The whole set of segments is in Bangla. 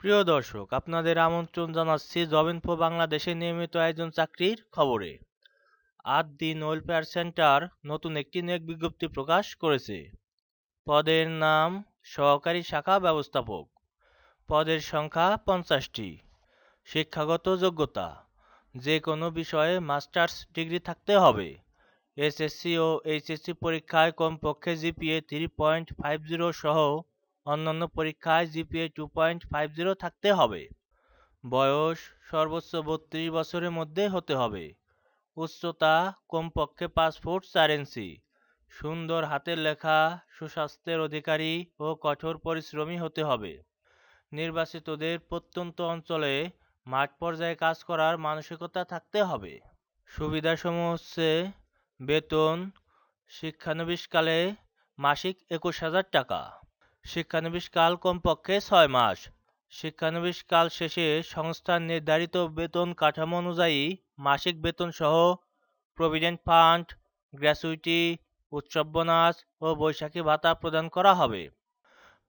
প্রিয় দর্শক, আপনাদের আমন্ত্রণ জানাচ্ছি জব ইনফো বাংলাদেশের নিয়মিত আয়োজন চাকরির খবরে। আট দিন ওয়েলফেয়ার সেন্টার নতুন একটি নিয়োগ বিজ্ঞপ্তি প্রকাশ করেছে। পদের নাম সহকারী শাখা ব্যবস্থাপক। পদের সংখ্যা পঞ্চাশটি। শিক্ষাগত যোগ্যতা। যে কোনো বিষয়ে মাস্টার্স ডিগ্রি থাকতে হবে। এসএসসি ও এইচএসসি পরীক্ষায় কমপক্ষে GPA three point five zero সহ অন্যান্য পরীক্ষায় GPA two point five zero থাকতে হবে। বয়স সর্বোচ্চ বত্রিশ বছরের মধ্যে হতে হবে। উচ্চতা কমপক্ষে পাঁচ ফুট চার ইঞ্চি। সুন্দর হাতের লেখা, সুস্বাস্থ্যের অধিকারী ও কঠোর পরিশ্রমী হতে হবে। নির্বাচিতদের প্রত্যন্ত অঞ্চলে মাঠ পর্যায়ে কাজ করার মানসিকতা থাকতে হবে। সুবিধাসমূহ হচ্ছে বেতন শিক্ষানবিশকালে মাসিক একুশ হাজার টাকা। শিক্ষানবিশকাল কমপক্ষে ছয় মাস। শিক্ষানবিশকাল শেষে সংস্থার নির্ধারিত বেতন কাঠামো অনুযায়ী মাসিক বেতন সহ প্রভিডেন্ট ফান্ড, গ্র্যাচুইটি, উৎসব বোনাস ও বৈশাখী ভাতা প্রদান করা হবে।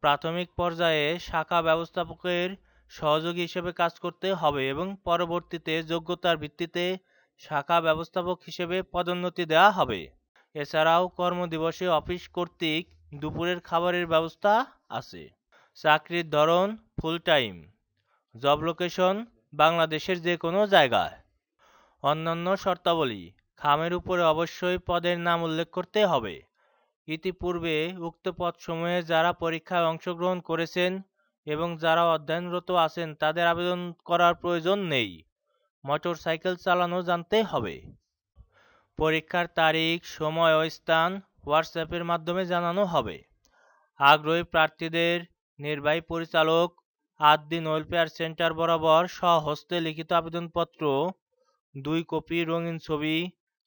প্রাথমিক পর্যায়ে শাখা ব্যবস্থাপকের সহযোগী হিসেবে কাজ করতে হবে এবং পরবর্তীতে যোগ্যতার ভিত্তিতে শাখা ব্যবস্থাপক হিসেবে পদোন্নতি দেওয়া হবে। এছাড়াও কর্মদিবসে অফিস কর্তৃক দুপুরের খাবারের ব্যবস্থা আছে। চাকরির ধরন ফুল টাইম জব লোকেশন বাংলাদেশের যে কোনো জায়গায়। অন্যান্য শর্তাবলী, খামের উপরে অবশ্যই পদের নাম উল্লেখ করতে হবে। ইতিপূর্বে উক্ত পদসমূহে যারা পরীক্ষায় অংশগ্রহণ করেছেন এবং যারা অধ্যয়নরত আছেন, তাদের আবেদন করার প্রয়োজন নেই। মোটর সাইকেল চালানো জানতে হবে। পরীক্ষার তারিখ, সময় ও স্থান হোয়াটসঅ্যাপের মাধ্যমে জানানো হবে। আগ্রহী প্রার্থীদের নির্বাহী পরিচালক আট দিন ওয়েলফেয়ার সেন্টার বরাবর স্বহস্তে লিখিত আবেদনপত্র, দুই কপি রঙিন ছবি,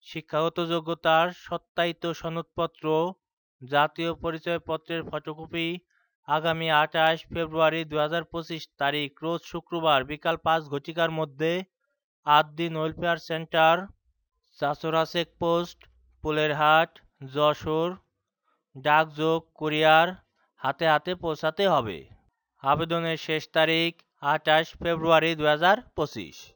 শিক্ষাগত যোগ্যতার সত্যায়িত সনদপত্র, জাতীয় পরিচয়পত্রের ফটোকপি আগামী আঠাশ ফেব্রুয়ারি দু হাজার পঁচিশ তারিখ, রোজ শুক্রবার বিকাল পাঁচ ঘটিকার মধ্যে আট দিন welfare centre Chachra checkpost Pulerhat Jessore, ডাকযোগ courier হাতে হাতে পৌঁছাতে হবে। আবেদনের শেষ তারিখ আঠাশ ফেব্রুয়ারি দু হাজার পঁচিশ।